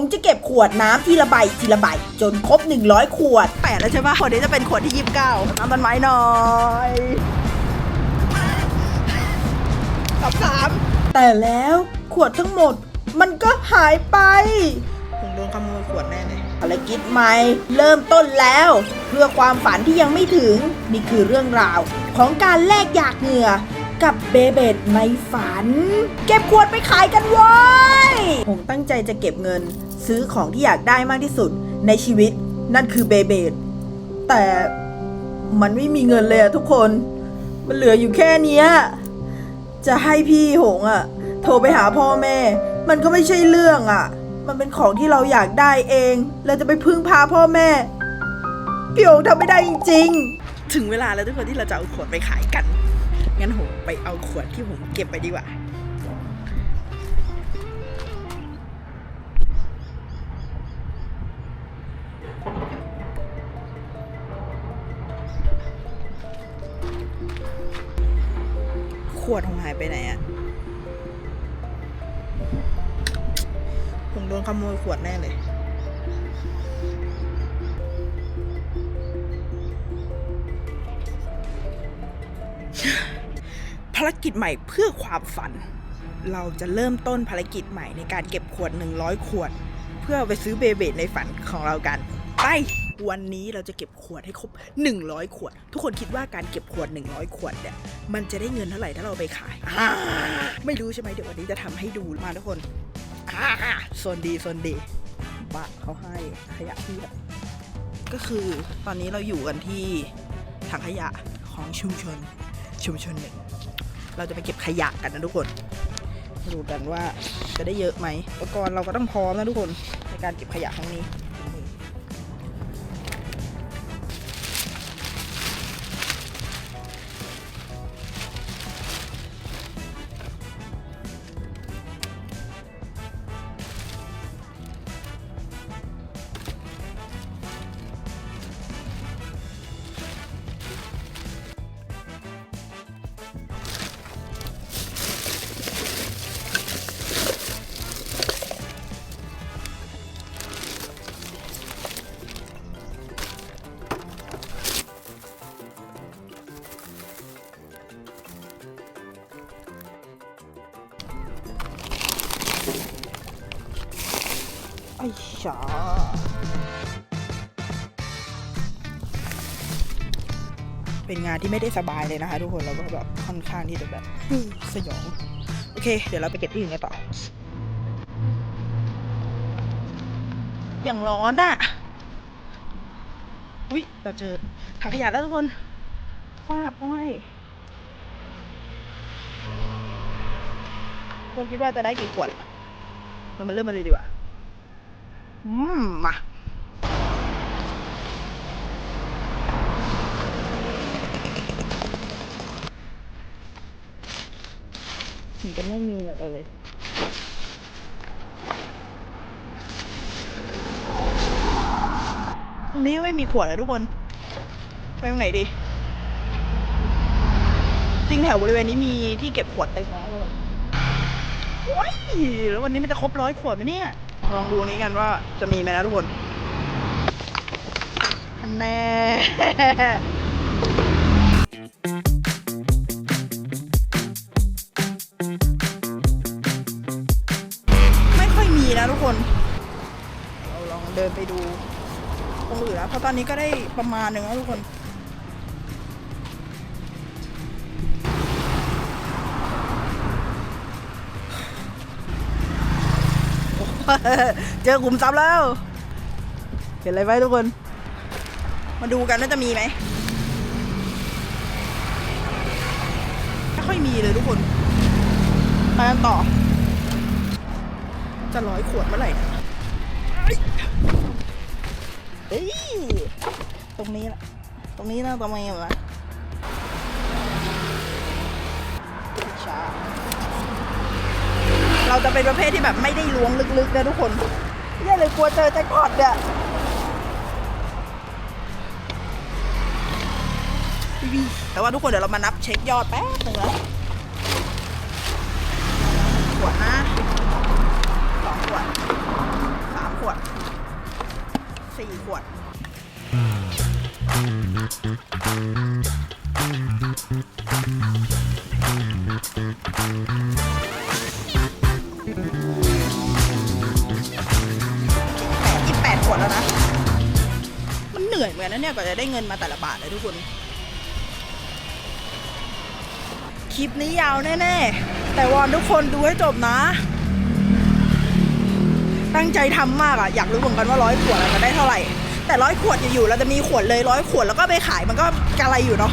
งจะเก็บขวดน้ำทีละใบทีละใบจนครบ 100 ขวดแปดแล้วใช่ปะวันนี้จะเป็นขวดที่ 29น้ำต้นไม้หน่อยกับสามแต่แล้วขวดทั้งหมดมันก็หายไปคงโดนขโมยขวดแน่เลยภารกิจใหม่เริ่มต้นแล้ว เพื่อความฝันที่ยังไม่ถึง นี่คือเรื่องราวของการแลกหยากเหงื่อ กับเบเบดในฝัน เก็บขวดไปขายกันเว้ยผมตั้งใจจะเก็บเงิน ซื้อของที่อยากได้มากที่สุดในชีวิตนั่นคือเบเบดแต่มันไม่มีเงินเลยอะทุกคน มันเหลืออยู่แค่นี้จะให้พี่หงอะโทรไปหาพ่อแม่ มันก็ไม่ใช่เรื่องอะมันเป็นของที่เราอยากได้เองเราจะไปพึ่งพาพ่อแม่พี่หงทำไม่ได้จริง ๆ ถึงเวลาแล้วทุกคนที่เราจะเอาขวดไปขายกัน งั้นผมไปเอาขวดที่ผมเก็บไปดีกว่า ขวดผมหายไปไหนอะผมโดนขโมยขวดแน่เลยารกิจใหม่เพื่อความฝัน เราจะเริ่มต้นภารกิจใหม่ในการเก็บขวด 100 ขวด เพื่อไปซื้อเบเบดในฝันของเรากัน ไป วันนี้เราจะเก็บขวดให้ครบ 100 ขวด ทุกคนคิดว่าการเก็บขวด 100 ขวดเนี่ยมันจะได้เงินเท่าไหร่ถ้าเราไปขายาไม่รู้ใช่ไหมเดี๋ยววันนี้จะทำให้ดูมาทุกคนอ่าโซนดีโซนดีบะเขาให้ขยะเพียบก็คือตอนนี้เราอยู่กันที่ถังขยะของชุมชนชุมชนหนึ่ง เราจะไปเก็บขยะกันนะทุกคนดูกันว่าจะได้เยอะไหมอุปกรณ์เราก็ต้องพร้อมนะทุกคนในการเก็บขยะครั้งนี้ อ้ชาเป็นงานที่ไม่ได้สบายเลยนะคะทุกคนแล้วก็แบบค่อนข้างที่จะแบบสยอง โอเค เดี๋ยวเราไปเก็บที่อื่นกันต่ออย่างร้อนอะอุ้ยเราเจอถังขยะแล้วทุกคนฟาบ้อยคนคิดว่าจะได้กี่ขวดเรามาเริ่มมาเลยดีกว่า อืมมาถึงจะไม่มีอะไรเลยตรงนี้ไม่มีขวดเลยทุกคน ไปตรงไหนดี จริงแถวบริเวณนี้มีที่เก็บขวดเต็มแล้วเลยโอ้ยแล้ววันนี้มันจะครบร้อยขวดไหมเนี่ย ลองดูนี้กันว่าจะมีไหมนะทุกคนอันแน่ไม่ค่อยมีนะทุกคน เราลองเดินไปดูตรงอื่นแล้วเพราะตอนนี้ก็ได้ประมาณหนึ่งแล้วทุกคน เจอขุมทรัพย์แล้ว เห็นอะไรไหมทุกคน มาดูกันว่าจะมีไหมไม่ค่อยมีเลยทุกคนไปกันต่อ จะร้อยขวดเมื่อไหร่นะเอ้ยตรงนี้ละตรงนี้นะทำไมวะช้า เราจะเป็นประเภทที่แบบไม่ได้ล้วงลึกๆนะทุกคนเย่เลยกลัวเจอแจ็คพอตเนี่ยแต่ว่าทุกคนเดี๋ยวเรามานับเช็คยอดแป๊บนึงนะขวดนะสองขวดสามขวดสี่ขวดยี่ กันนะเนี่ยกว่าจะได้เงินมาแต่ละบาทเลยทุกคน คลิปนี้ยาวแน่ๆ แต่วอนทุกคนดูให้จบนะ ตั้งใจทำมากอะอยากรู้เหมือนกันว่าร้อยขวดจะได้เท่าไหร่ แต่ร้อยขวดอยู่ๆเราจะมีขวดเลยร้อยขวดแล้วก็ไปขายมันก็กะไรอยู่เนาะ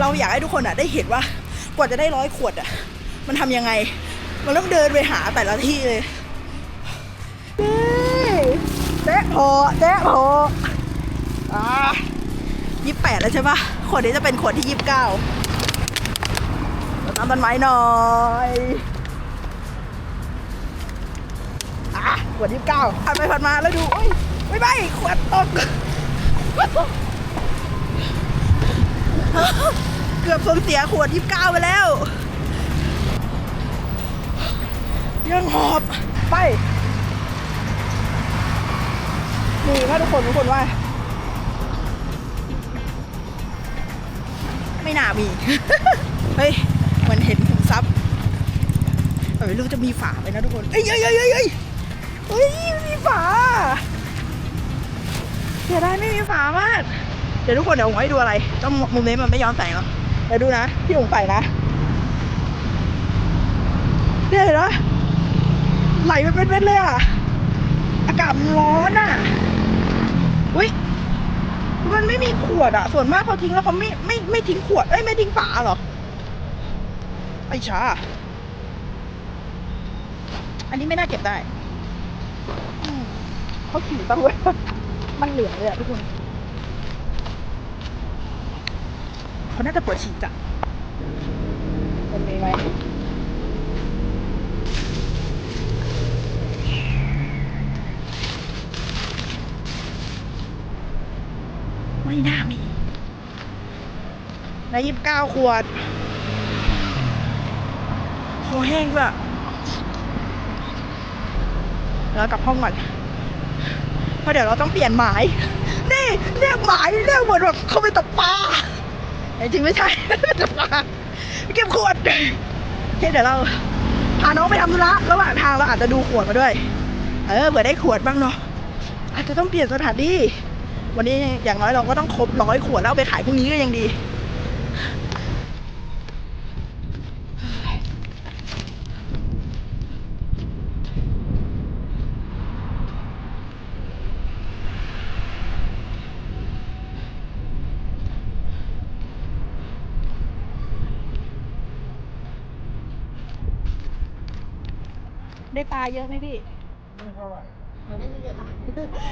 เราอยากให้ทุกคนอะได้เห็นว่ากว่าจะได้ร้อยขวดอะมันทำยังไง มันต้องเดินไปหาแต่ละที่เลยเจ๊โพเจ๊พอายี่แปดแล้วใช่ปะขวดนี้จะเป็นขวดที่ยี่สิบเก้าน้ำมันไม้หน่อยอะขวดยี่สิบเก้าผ่านไปผ่านมาแล้วดูโอ้ยไม่ไม่ขวดตก เกือบสูญเสียขวดยี่สิบเก้าไปแล้ว ยังหอบไปมีว่าทุกคนทุกคนว่า ไม่น่ามี เฮ้ยมันเห็นขุมทรัพย์เออลูกจะมีฝาไหมนะทุกคนเอ้ยเอ้ยเอ้ยเอ้ยเอ้ยเฮ้ยมีฝาเสียดายไม่มีฝามาก เดี๋ยวทุกคนเดี๋ยวผมให้ดูอะไรต้องมุมนี้มันไม่ย้อนแสงหรอกเดี๋ยวดูนะที่ผมใส่นะเนี่ยเห็นไหมไหลไปเป็นเม็ดเลยอะ อากาศร้อนอะ อุ้ย ไม่มีขวดอะส่วนมากเขาทิ้งแล้วเขาไม่ไม่ไม่ทิ้งขวดเอ้ยไม่ทิ้งฝาหรอไอ้ชาอันนี้ไม่น่าเก็บได้เขาขีดตั้งไว้มันเหลืองเลยอะทุกคนเขาน่าจะปวดฉี่จ้ะเป็นไงไหมน่ามี ในยี่สิบเก้าขวดคอแห้งด้วยแล้วกลับห้องก่อนเพราะเดี๋ยวเราต้องเปลี่ยนหมาย นี่เรียกหมายเรียกเหมือนแบบเขาไปตกปลาแต่จริงไม่ใช่ตกปลาเก็บขวดเคเดี๋ยวเราพาน้องไปทำธุระระหว่างทางเราอาจจะดูขวดมาด้วย เออเผื่อได้ขวดบ้างเนาะอาจจะต้องเปลี่ยนสถานที่ วันนี้อย่างน้อยเราก็ต้องครบร้อยขวดแล้วไปขายพรุ่งนี้ก็ยังดีาเยอะไหมพี่ไม่เท่าไหร่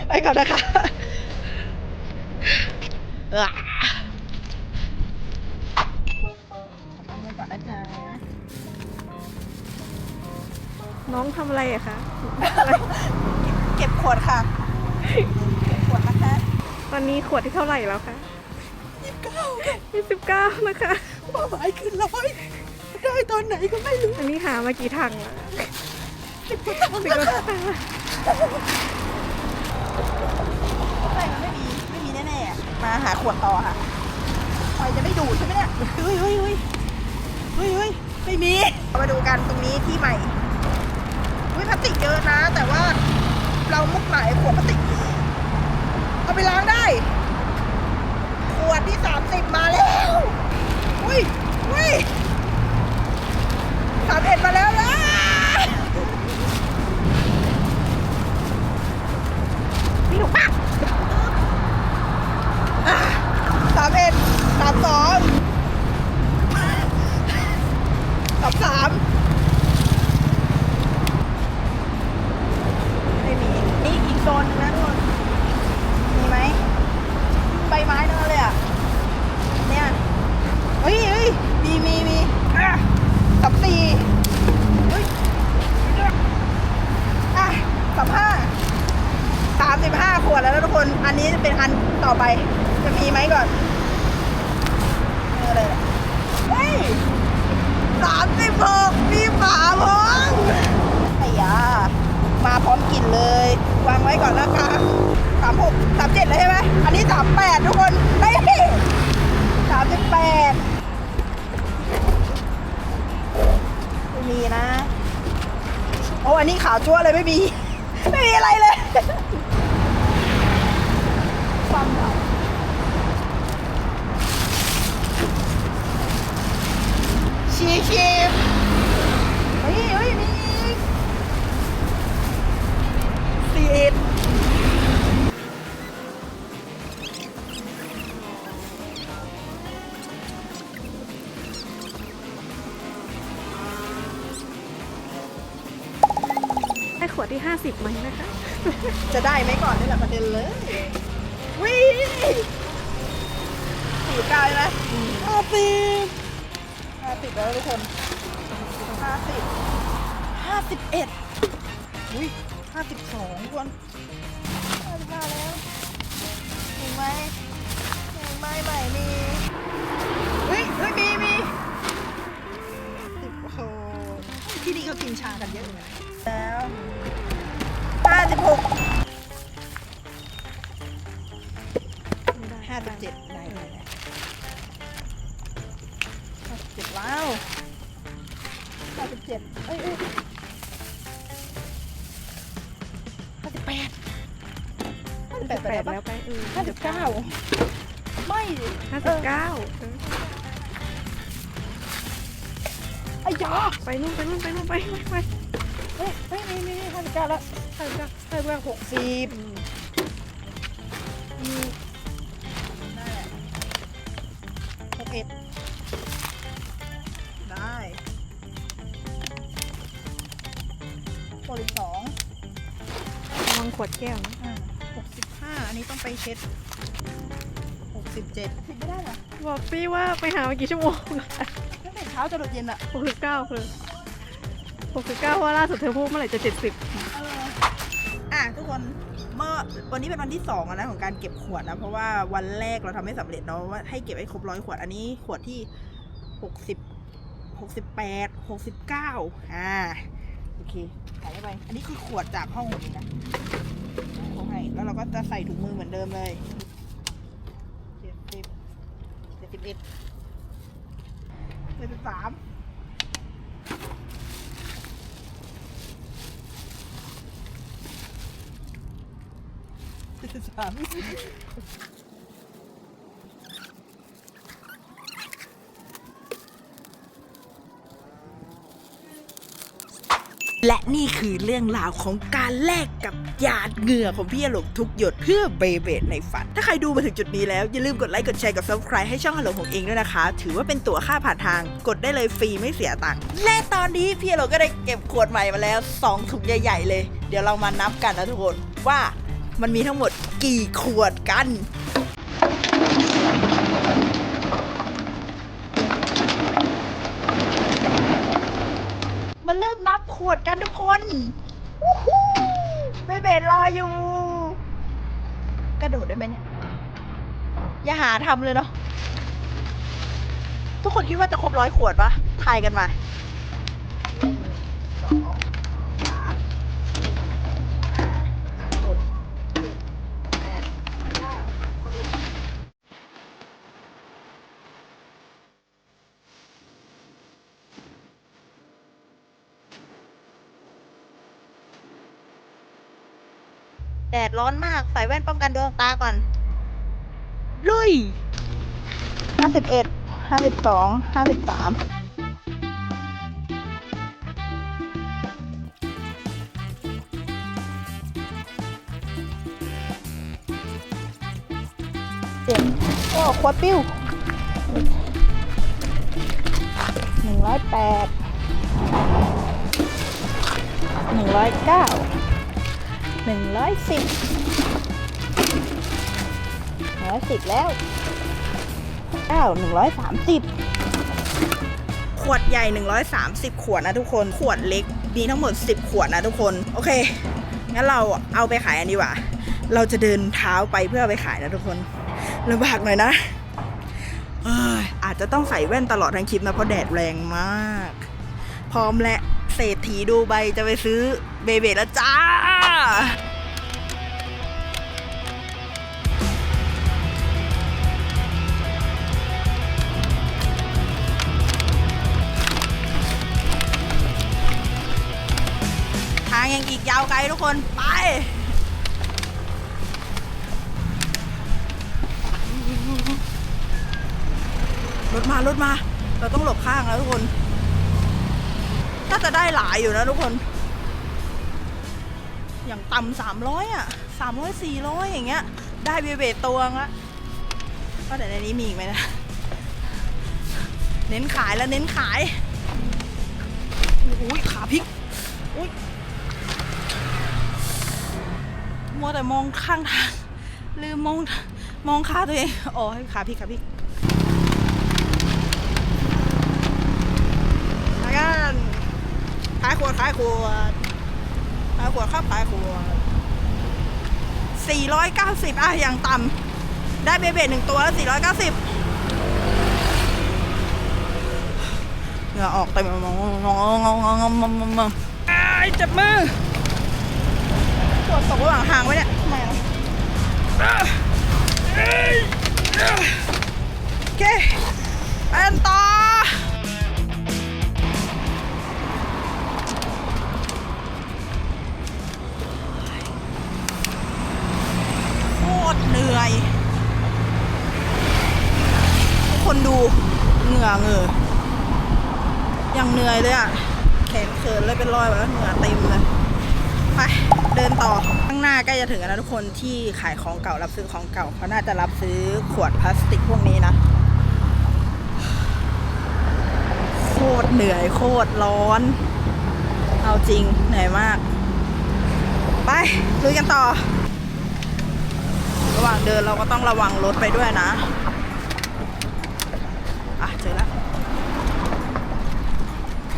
ไปก่อนนะคะเออไปก่อนนะจ๊ะน้องทำอะไรอะคะ เก็บขวดค่ะ เก็บขวดนะคะ ตอนนี้ขวดที่เท่าไหร่แล้วคะยี่สิบเก้ายี่สิบเก้านะคะเป้าหมายคือร้อย ได้ตอนไหนก็ไม่รู้ อันนี้หามากี่ถังแล้ว ไม่ไม่มีไม่มีแน่ๆอะมาหาขวดต่อค่ะไฟจะไม่ดูดใช่ไหมเนี่ยเฮ้ยเฮ้ยเฮ้ยเฮ้ยเฮ้ยไม่มีเรามาดูกันตรงนี้ที่ใหม่อุ้ยพลาสติกเยอะนะ แต่ว่าเรามุกหมายขวดพลาสติกเอาไปล้างได้ ขวดที่สามสิบมาแล้ว อุ้ยอุ้ยสามเอ็ดมาแล้วนะนี่ถูกปะอะสามเอ็ดสามสองสามสามไม่มี นี่อีกโซนหนึงนะทุกคน มีไหมใบไม้นั่นเลยอะ เนี่ย เฮ้ยเฮ้ยมีมีมีอะสับสี่เฮ้ยอะสับห้าสามสิบห้าขวดแล้ว นอันนี้จะเป็นอันต่อไป จะมีไหมก่อนเออเลยเฮ้ยสามสิบหกมีฝาพร้อมไอ้ยามาพร้อมกลิ่นเลยวางไว้ก่อนนะคะสามหกสามเจ็ดเลยใช่ไหมอันนี้สามแปดทุกคนได้สามสิบแปดไม่มีนะ โอ้อันนี้ขาวจั่วเลยไม่มี ไม่มีอะไรเลย ฟังเอาชีชีพเฮ้ยเฮ้ยมีอีกสี่เอ็ดได้ขวดที่ 50ไหมนะคะ จะได้ไหมก่อนนี่แหละประเด็นเลยิ่งสี่กาใช่ไหมห้าสิบห้าสิบแล้วทุกคนห้าสิบห้าสิบเอ็ดอุ้ยห้าสิบสองทุกคนห้าสิบห้าแล้วเห็นไหมเห็นไหมใหม่มีเฮ้ยเฮ้ยมีมีสิบโอ้โหที่นี่เขากินชากันเยอะเลย ไปนู่นไปนู่นไปนู่นไปไปเฮ้ยเฮ้ยมีมีห้าสิบเก้าแล้วห้าสิบเก้าห้าสิบเก้าหกสิบมีได้หกเอ็ดได้หกสิบสองระวังขวดแก้วนะหกสิบห้าอันนี้ต้องไปเช็ดหกสิบเจ็ดผิดไม่ได้หรอบอกพี่ว่าไปหามากี่ชั่วโมง ช้าจะหลดเย็นอะหกสิบเก้าคือหกสิบเก้าว่าล่าสุดเธอพูดเมื่อไหร่จะเจ็ดสิบอะทุกคนเมื่อวันนี้เป็นวันที่สองอะนะของการเก็บขวดนะ เพราะว่าวันแรกเราทำไม่สำเร็จเนาะว่าให้เก็บให้ครบร้อยขวดอันนี้ขวดที่หกสิบหกสิบแปดหกสิบเก้าอ่าโอเคใส่เข้าไป อันนี้คือขวดจากห้องผมเองนะเขาให้แล้วเราก็จะใส่ถุงมือเหมือนเดิมเลยเจ็ดสิบเจ็ดสิบเอ็ด เจ็ดสิบสามสาม และนี่คือเรื่องราวของการแลกกับหยาดเหงื่อของพี่หลงทุกหยดเพื่อเบเบดในฝัน ถ้าใครดูมาถึงจุดนี้แล้ว อย่าลืมกดไลค์กดแชร์กด subscribe ให้ช่องฮัลโหลของเองด้วยนะคะ ถือว่าเป็นตั๋วค่าผ่านทาง กดได้เลยฟรีไม่เสียตังค์ และตอนนี้พี่หลงก็ได้เก็บขวดใหม่มาแล้ว 2 ถุงใหญ่ๆเลย เดี๋ยวเรามานับกันนะทุกคนว่ามันมีทั้งหมดกี่ขวดกัน เริ่มนับขวดกันทุกคนวู้ฮู้เบเบรออยู่ กระโดดได้ไหมเนี่ย อย่าหาทำเลยเนาะ ทุกคนคิดว่าจะครบร้อยขวดปะทายกันมา ดดร้อนมาก ใส่แว่นป้องกันดวงตาก่อน ลุยห้าสิบเอ็ด ห้าสิบสอง ห้าสิบสามเจ็ดโอ้ขวดปิ้วหนึ่งร้อยแปดหนึ่งร้อยเก้า หนึ่งร้อยสิบร้อยสิบแล้วเก้าหนึ่งร้อยสามสิบขวดใหญ่ 130 ขวดนะทุกคน ขวดเล็กมีทั้งหมด 10 ขวดนะทุกคน โอเค งั้นเราเอาไปขายอันนี้ว่ะเราจะเดินเท้าไปเพื่อไปขายนะทุกคนลำบากหน่อยนะเอ้ยอาจจะต้องใส่แว่นตลอดทั้งคลิปนะเพราะแดดแรงมาก พร้อมและเศรษฐีดูใบจะไปซื้อเบเบแล้วจ้าาวไกลทุกคน ไป รถมารถมา เราต้องหลบข้างแล้วทุกคนน่าจะได้หลายอยู่นะทุกคน อย่างต่ำสามร้อยอะสามร้อยสี่ร้อยอย่างเงี้ย ได้เบเบตตัวงละก็แต่ในนี้มีอีกไหมนะ เน้นขายแล้วเน้นขายอุ้ยขาพลิกอุ้ย มัวแต่มองข้างทางลืมมองมองขาตัวเองโอ๋อขาพลิกขาพลิกแล้วก็ขายขวดขายขวดขายขวดครับขายขวด490อะอย่างต่ำได้เบเบหนึ่งตัวแล้ว 490เหงื่อออกเต็มมองงงงงงงงงงอ้ายเจ็บมือ ปวดตกระหว่างทางไว้เนี่ยทำไมอะ จะถึงแล้วทุกคนที่ขายของเก่ารับซื้อของเก่าเขาน่าจะรับซื้อขวดพลาสติกพวกนี้นะโคตรเหนื่อยโคตรร้อน เอาจริงเหนื่อยมาก ไปลุยกันต่อ ระหว่างเดินเราก็ต้องระวังรถไปด้วยนะอะเจอแล้ว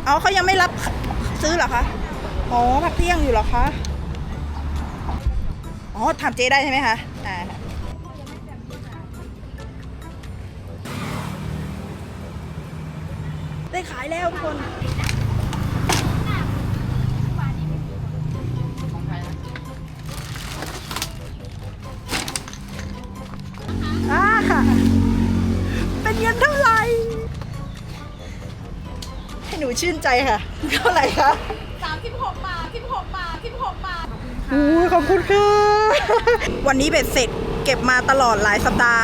เอาเขายังไม่รับซื้อเหรอคะอ๋อพักเที่ยงอยู่เหรอคะ อ๋อถามเจ๊ได้ใช่ไหมคะอ่าได้ขายแล้วทุกคนอ่าค่ะ เป็นเงินเท่าไหร่ ให้หนูชื่นใจค่ะ เท่าไหร่คะ36บาท16บาท บาทโอ้ยขอบคุณค่ะ วันนี้เบ็ดเสร็จเก็บมาตลอดหลายสัปดาห์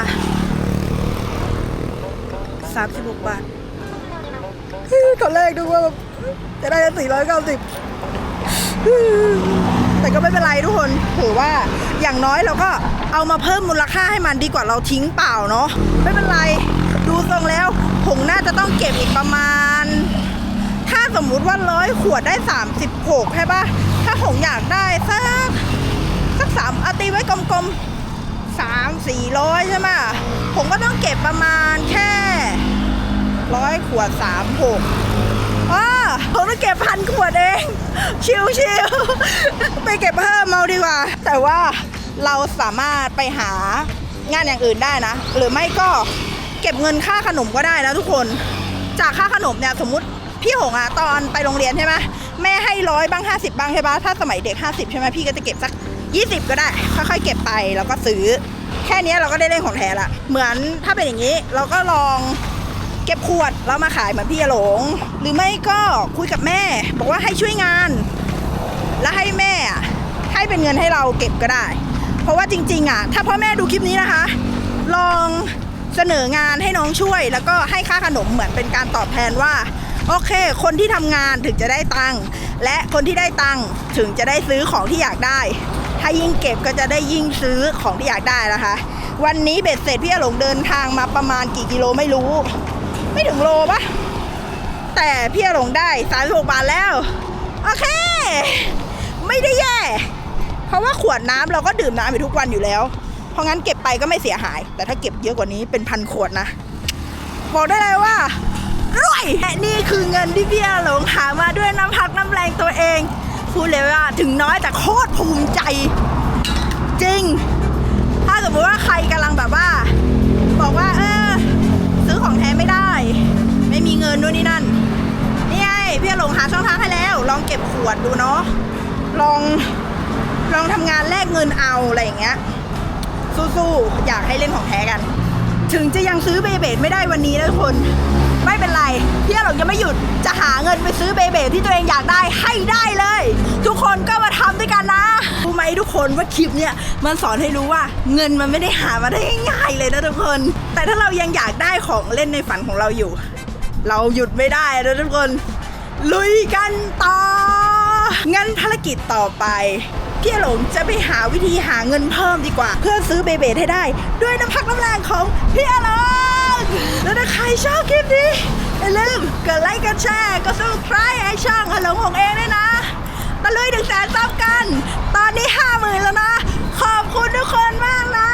36บาทตอนแรกดูว่าแบบจะได้490แต่ก็ไม่เป็นไรทุกคน ถือว่าอย่างน้อยเราก็เอามาเพิ่มมูลค่าให้มันดีกว่าเราทิ้งเปล่าเนาะ ไม่เป็นไร ดูทรงแล้วผงน่าจะต้องเก็บอีกประมาณ ถ้าสมมุติว่าร้อยขวดได้ 36 ใช่ปะถ้า ผมอยากได้สักสักสามเอาตีไว้กลมๆสามสี่ร้อยใช่ไหมผมก็ต้องเก็บประมาณแค่ร้อยขวดสามหกอ้าผมต้องเก็บพันขวดเอง ชิวๆไปเก็บเพิ่มเอาดีกว่า แต่ว่าเราสามารถไปหางานอย่างอื่นได้นะ หรือไม่ก็เก็บเงินค่าขนมก็ได้นะทุกคน จากค่าขนมเนี่ยสมมติพี่หงอะตอนไปโรงเรียนใช่ไหม แม่ให้ร้อยบ้าง 50 บ้างใช่ปะถ้าสมัยเด็ก 50 ใช่ไหมพี่ก็จะเก็บสัก 20 ก็ได้ ค่อยๆเก็บไปแล้วก็ซื้อ แค่นี้เราก็ได้เล่นของแท้ละ เหมือนถ้าเป็นอย่างนี้เราก็ลองเก็บขวดแล้วมาขายเหมือนพี่หลง หรือไม่ก็คุยกับแม่ บอกว่าให้ช่วยงาน แล้วให้แม่อะให้เป็นเงินให้เราเก็บก็ได้ เพราะว่าจริง ๆอะถ้าพ่อแม่ดูคลิปนี้นะคะ ลองเสนองานให้น้องช่วย แล้วก็ให้ค่าขนมเหมือนเป็นการตอบแทนว่า โอเค คนที่ทำงานถึงจะได้ตังค์และคนที่ได้ตังค์ถึงจะได้ซื้อของที่อยากได้ ถ้ายิ่งเก็บก็จะได้ยิ่งซื้อของที่อยากได้นะคะ วันนี้เบ็ดเสร็จพี่อหลงเดินทางมาประมาณกี่กิโลไม่รู้ ไม่ถึงโลปะแต่พี่อหลงได้36บาทแล้ว โอเค ไม่ได้แย่ เพราะว่าขวดน้ำเราก็ดื่มน้ำอยู่ทุกวันอยู่แล้ว เพราะงั้นเก็บไปก็ไม่เสียหาย แต่ถ้าเก็บเยอะกว่านี้เป็นพันขวดนะ บอกได้เลยว่า รวยและนี่คือเงินที่พี่อาหลงหามาด้วยน้ำพักน้ำแรงตัวเอง พูดเลยว่าถึงน้อยแต่โคตรภูมิใจ จริง ถ้าสมมติว่าใครกำลังแบบว่า บอกว่าเออซื้อของแท้ไม่ได้ ไม่มีเงินนู่นนี่นั่นนี่ไงพี่อาหลงหาช่องทางให้แล้ว ลองเก็บขวดดูเนาะลองลองทำงานแลกเงินเอาอะไรอย่างเงี้ยสู้ๆอยากให้เล่นของแท้กัน ถึงจะยังซื้อเบเบดไม่ได้วันนี้นะทุกคน เป็นไรพี่หลงยังไม่หยุดจะหาเงินไปซื้อเบเบที่ตัวเองอยากได้ให้ได้เลย ทุกคนก็มาทำด้วยกันนะรู้ไหมทุกคนว่าคลิปเนี่ยมันสอนให้รู้ว่าเงินมันไม่ได้หามาได้ง่ายเลยนะทุกคน แต่ถ้าเรายังอยากได้ของเล่นในฝันของเราอยู่ เราหยุดไม่ได้นะทุกคน ลุยกันต่องั้นภารกิจต่อไปพี่หลงจะไปหาวิธีหาเงินเพิ่มดีกว่า เพื่อซื้อเบเบให้ได้ ด้วยน้ำพักน้ำแรงของพี่หลง แล้วถ้าใครชอบคลิปนี้อย่าลืมกดไลค์กดแชร์กดซับสไครต์ไอช่องอลงของเองด้วยนะตะลุยถึงแสนซับกัน ตอนนี้ห้าหมื่นแล้วนะ ขอบคุณทุกคนมากนะ